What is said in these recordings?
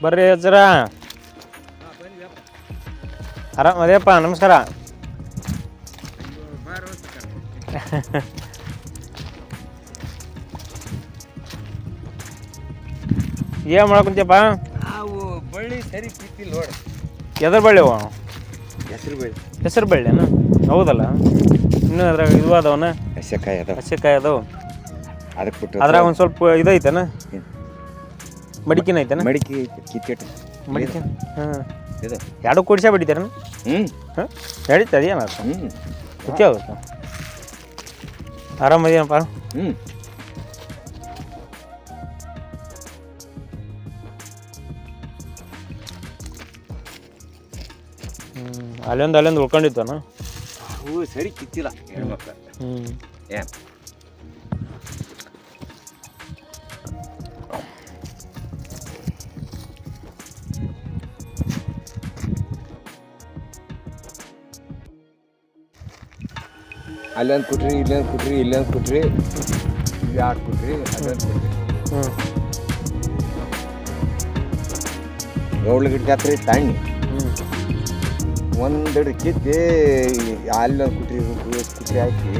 ಬರ್ರಿ ಹಚ್ಚರ ಆರಾಮ ಅದೇಪ್ಪ ನಮಸ್ಕಾರ. ಏನು ಮಾಡಕುಂತ್ಯಪ್ಪ ನಾವು ಬಳ್ಳಿ ಸರಿ ಕಿತ್ತಿಲ್ಲ ನೋಡಿ. ಎದ್ರ ಬಳ್ಳಿ ಅವ? ಹೆಸರು ಬಳ್ಳಿ. ಹೆಸರು ಬಳ್ಳಿನ? ಹೌದಲ್ಲ. ಇನ್ನೂ ಅದ್ರಾಗ ಇದು ಅದಾವನ? ಹಸೆಕಾಯಿ ಅದಾವ. ಹಸೆಕಾಯಿ ಅದಾವ. ಅದಕ್ಕೆ ಅದ್ರಾಗ ಒಂದು ಸ್ವಲ್ಪ ಇದೈತನ. ಮಡಿಕಿನ ಐತನ? ಮಡಿಕೆ ಐತಿ ಕಿತ್ತೆಟ್ ಮಡಿಕೆ ಹಾಂ. ಇದು. ಎರಡು ಕೂಡಿಸೇ ಬಿಡಿತಾರ ಹ್ಞೂ ಹಾಂ? ನಡೀತದೆ ಏನ ಹ್ಞೂ ಗೊತ್ತೇ ಆಗುತ್ತೆ ಆರಾಮದೇನಪ್ಪ ಹ್ಞೂ ಹ್ಞೂ ಅಲ್ಲೊಂದು ಅಲ್ಲೊಂದು ಉಳ್ಕೊಂಡಿದ್ದಾನ? ಹ್ಞೂ ಸರಿ ಕಿತ್ತಿಲ್ಲ ಹೆಣ್ಮಕ್ಳು. ಹ್ಞೂ ಏನು ಅಲ್ಲೊಂದು ಕುಟ್ರಿ ಇಲ್ಲೊಂದು ಕುಟ್ರಿ ಇಲ್ಲೊಂದು ಕುಟ್ರಿ ಯಾಕೆ ಕೊಟ್ರಿ ಅಲ್ಲೊಂದು ಕುಟ್ರಿ ಹ್ಞೂ ಗಿಡ ಜಾತ್ರೆ ತಣ್ಣಿ. ಒಂದೆರಡು ಕಿತ್ತಿ ಅಲ್ಲೊಂದು ಕುಟ್ರಿ ಕುಟ್ರಿ ಹಾಕಿ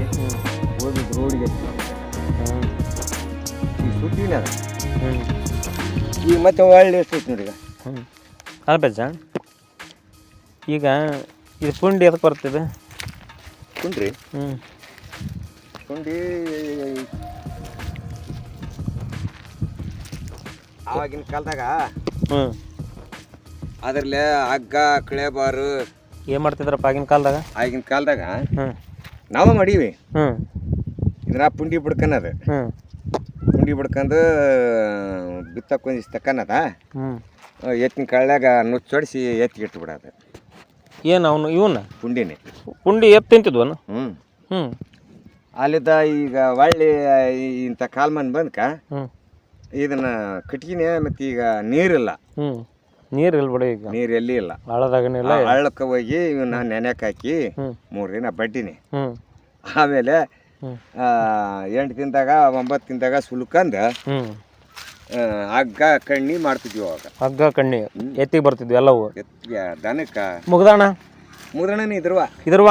ಹೋಗಿ ರೋಡಿಗೆ ಈ ಸುಟ್ಟಿನ ಈ ಈಗ ಮತ್ತೆ ಒಳ್ಳೆ ಎಷ್ಟು ನೋಡಿ ಈಗ. ಹ್ಞೂ ಅಲ್ಲ ಈಗ ಇದು ಪುಂಡಿ ಎದಕ್ಕೆ ಬರ್ತದೆ? ಕುಂಡ್ರಿ ಕುಂಡಿ ಆವಾಗಿನ ಕಾಲದಾಗ ಅದ್ರಲ್ಲೇ ಹಗ್ಗ ಕಳೆಬಾರು ಏನು ಮಾಡ್ತಿದ್ರಪ್ಪ ಆಗಿನ ಕಾಲದಾಗ? ಆಗಿನ ಕಾಲದಾಗ ನಾವು ಮಾಡೀವಿ. ಇದ್ರ ಇದನ್ನ ಪುಂಡಿ ಬಿಡ್ಕನದ ಪುಂಡಿ ಬಿಡ್ಕೊಂಡು ಬಿತ್ತಕ್ಕೆ ಒಂದಿಷ್ಟು ತಕ್ಕನದ ಎತ್ತಿನ ಕಾಳ್ದಾಗ ನುಚ್ಚೊಡಿಸಿ ಎತ್ತಿಗೆ ಇಟ್ಟು ಬಿಡೋದು ಏನು ಅವನು ಇವನ್ನ ಪುಂಡಿನಿ. ಪುಂಡಿ ಎತ್ತು ತಿಂತಿದ್ವನು ಹ್ಞೂ ಹ್ಞೂ ಅಲ್ಲಿದ್ದ ಈಗ ಒಳ್ಳೆ ಇಂಥ ಕಾಲ್ಮನ್ ಬಂದ್ಕ ಹ್ಞೂ ಇದನ್ನ ಕಟ್ಗಿನೇ ಮತ್ತು ಈಗ ನೀರಿಲ್ಲ. ಹ್ಞೂ ನೀರು ಇಲ್ಲ ಬಿಡಿ ಈಗ. ನೀರು ಎಲ್ಲಿ ಇಲ್ಲ. ಹಳದಾಗನಿಲ್ಲ ಹಳ್ಳಕ್ಕೆ ಹೋಗಿ ಇವನ್ನ ನೆನೆಯಕ್ಕೆ ಹಾಕಿ ಮೂರು ದಿನ ಬಡ್ಡಿನಿ. ಹ್ಞೂ ಆಮೇಲೆ ಎಂಟು ತಿಂದಾಗ ಒಂಬತ್ತು ತಿಂದಾಗ ಸುಲ್ಕಂದು ಹ್ಞೂ ಹಗ್ಗ ಕಣ್ಣಿ ಮಾಡ್ತಿದ್ವಿ ಅವಾಗ. ಹಗ್ಗ ಕಣ್ಣಿ. ಎತ್ತಿಗೆ ಬರ್ತಿದ್ವಿ ಎಲ್ಲವು. ಎತ್ತಿಗೆ ದನಕ್ಕೆ? ಮುಗ್ದಾಣ? ಮುದ್ರಣನೇ ಇದ್ರವ. ಇದ್ರವ?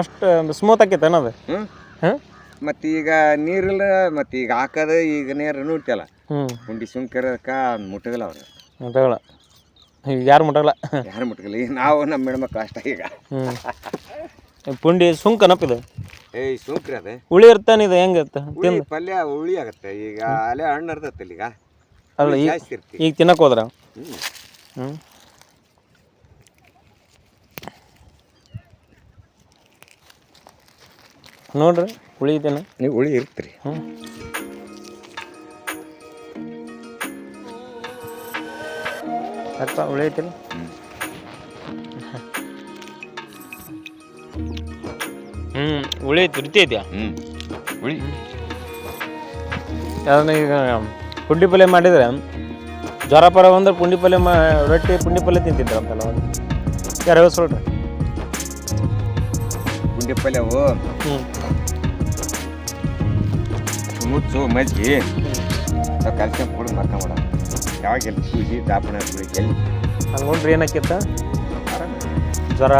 ಅಷ್ಟು ಸ್ಮೂತ್ ಆಕೈತೆ ಅನ್ನೋದು ಹ್ಞೂ ಮತ್ತು ಈಗ ನೀರಿಲ್ಲ ಮತ್ತು ಈಗ ಹಾಕೋದು ಈಗ ನೀರು ನೋಡ್ತಿಯಲ್ಲ? ಹ್ಞೂ ಹುಂಡಿ ಸುಂಕರಕ್ಕ ಮುಟ್ಟಗಲ್ಲ ಅವ್ರು. ಮುಟ್ಟಗಲ್ಲ ಈಗ ಯಾರು ಮುಟ್ಟಗಲ್ಲ ಯಾರು ಮುಟ್ಟಗಲ್ಲ ಈಗ ನಾವು ನಮ್ಮ ಹೆಣ್ಮಕ್ಳು ಅಷ್ಟ ಈಗ. ಹ್ಞೂ ಪುಂಡಿ ಸುಂಕ ನಪ್ಪಿದೆ. ಏಯ್ ಸುಂಕ್ರಿ ಅದೇ. ಹುಳಿ ಇರ್ತಾನೆ ಇದು ಹೆಂಗೆ ಇರ್ತ? ಹುಳಿ ಪಲ್ಯ ಹುಳಿ ಆಗತ್ತೆ. ಈಗ ಅಲ್ಲೇ ಹಣ್ಣು ಇರ್ತೈತಲ್ಲ ಈಗ ಅಲ್ಲ ಈಗ ಜಾಸ್ತಿ ಇರ್ತಿ ಈಗ ತಿನ್ನಕ್ಕೆ ಹೋದ್ರ? ಹ್ಞೂ ಹ್ಞೂ ನೋಡ್ರಿ ಹುಳಿ ಇದೆನ? ನೀವು ಹುಳಿ ಇರ್ತೀರಿ. ಹ್ಞೂ ಅಪ್ಪ ಹುಳಿ ಐತಿಲ್ಲ ಹ್ಞೂ ಹುಳಿ ಐತಿ ರುಚಿ ಐತಿ ಹ್ಞೂ ಹುಳಿ. ಅದನ್ನ ಈಗ ಪುಂಡಿ ಪಲ್ಯ ಮಾಡಿದ್ರೆ ಜ್ವರ ಪರ ಬಂದ್ರೆ ಪುಂಡಿ ಪಲ್ಯ ಮಾ ರೊಟ್ಟಿ ಪುಂಡಿ ಪಲ್ಯ ತಿಂತಿದ್ರು ಅವಾಗ ಯಾರು ಹೇಳ್ರಿ ಪುಂಡಿ ಪಲ್ಯವು ಹ್ಞೂ ಮುಚ್ಚು ಮಜ್ಜಿಗೆ ಕ್ಯಾಲ್ಸಿಯಂ ಕೊಡು ಮಾಡ್ಕೊಂಬಿಡ ಯಾವಾಗ ಎಲ್ಲಿ ಸೂಜಿ ದಾಪಣ ಗುಳಿಗೆ ಎಲ್ಲಿ? ಹಂಗೆ ನೋಡ್ರಿ ಏನಾಕಿತ್ತ ಜ್ವರ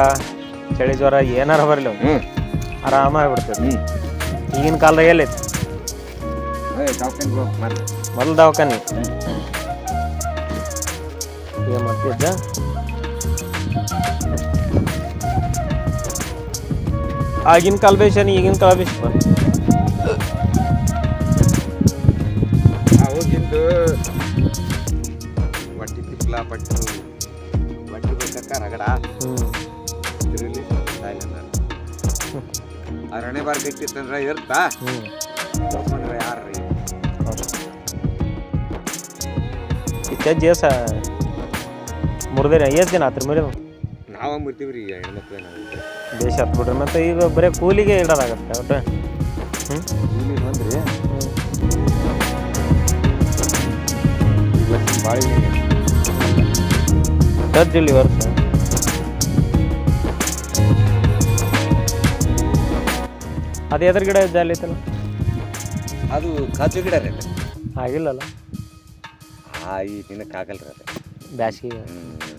ಚಳಿ ಜ್ವರ ಏನಾರ ಬರಲಿ ಹ್ಞೂ ಆರಾಮಾಗಿ ಬಿಡ್ತದೆ ಈಗಿನ ಕಾಲದಾಗ ಎಲ್ಲೈತಿ ಮೊದಲು ದವಾಖಾನೆ? ಏನು ಮಾಡ್ತಿದ್ದ? ಆಗಿನ ಕಾಲ ಬೇಷನ್ ಈಗಿನ ಕಾಲ ಬೇಷ ಅವಾಗಿಂದು ಬಟ್ಟಿ ತಿಪ್ಪಲ ಬಟ್ಟಿ ಬಟ್ಟಿ ಬೇಕಕ್ಕ ರಗಡ. ಹ್ಞೂ ಸಾಯಿಲ್ಲ ಅರಣೆ ಬಾರ್ ಗಟ್ಟಿತ್ತಂದ್ರೆ ಇರ್ತಾ ಇತ್ತೆಜ್ಜಿ ಏಸ ಮೂರು ದಿನ ಎಷ್ಟು ದಿನ ಆತ್ರಿ ಮೇಲೆ ನಾವ ಮುರ್ತೀವ್ರಿ ಹೆಣ್ಮಕ್ಳು ನಾವು ದೇಶ ಹತ್ತು ಬಿಡ್ರಿ. ಮತ್ತು ಈಗ ಬರೀ ಕೂಲಿಗೆ ಇಡೋದಾಗತ್ತೆ ಒಟ್ಟು. ಹ್ಞೂ ಇಲ್ಲಿ ಬಂದ್ರಿ ಭಾಳ ಬರ್ತಾ ವರ್ಷ ಅದು ಎದ್ರ ಗಿಡ ಜಾಲಿ ಐತಲ್ಲ ಅದು ಕಾಜು ಗಿಡ ರೀ ಆಗಿಲ್ಲಲ್ಲ ಆ ಈ ದಿನಕ್ಕೆ ಆಗಲ್ರಿ ಅದು. ಬ್ಯಾಸಿಗೆ. ಹ್ಞೂ